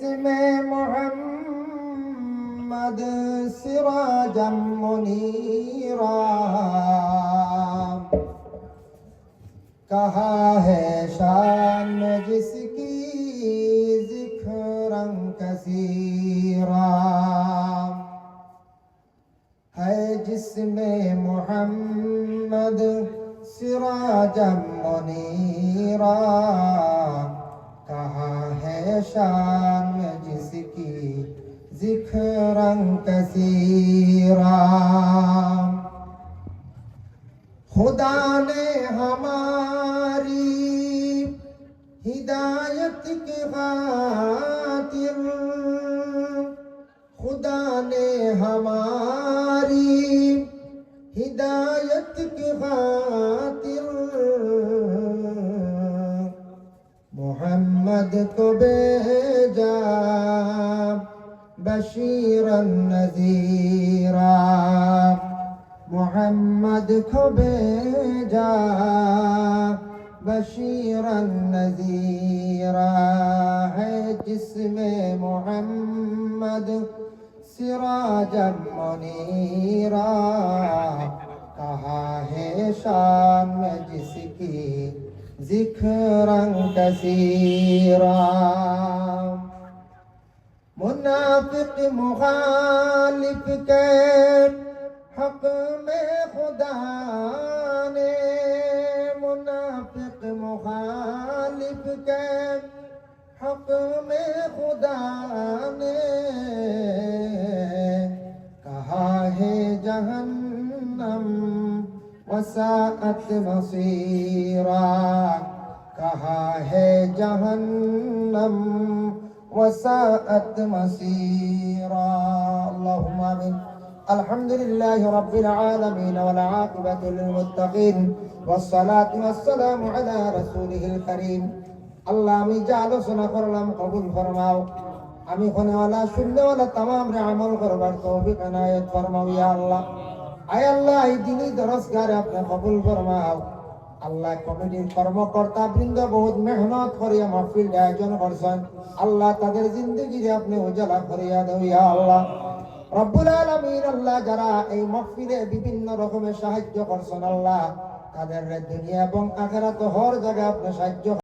جسم محمد سراجا منیرا کہا ہے شان جس کی ذکر کثیرا ہے جس میں محمد سراجا منیرا کہاں ہے شان جس کی ذکر کثیرا خدا نے ہماری ہدایت کے خاطر، خدا نے ہماری ہدایت کے خاطر بعد به جاء بشيرا نذيرا. محمد كبيجا بشيرا نذيرا. ہے جسم محمد سراجا منيرا. كها هشام شام ذکر کثیرا منافق مخالف کے حق میں خدا نے منافق مخالف کے حق میں خدا نے کہا ہے جہنم وساعت مصیرا کہا ہے جہنم وساءت مسيرا اللهم آمين الحمد لله رب العالمين والعاقبة للمتقين والصلاة والسلام على رسوله الكريم আল্লাহ আমি যা আলোচনা করলাম কবুল ফরমাও আমি ওয়ালা শুনলেওয়ালা তামাম রে আমল করবার তৌফিক এনায়েত ফরমাও ইয়া আল্লাহ আয় আল্লাহ, এই দিনই দরসগারে আপনি কবুল ফরমাও। আল্লাহ কমিটির কর্মকর্তা বৃন্দ বহুত মেহনত করিয়া মাহফিল আয়োজন করছেন। আল্লাহ তাদের জিন্দগিরে আপনি উজালা করিয়া দেও আল্লাহ। রব্বুল আলামিন, আল্লাহ যারা এই মাহফিলে বিভিন্ন রকমের সাহায্য করছেন, আল্লাহ তাদের দুনিয়া এবং আখেরাত হর জায়গায় আপনি সাহায্য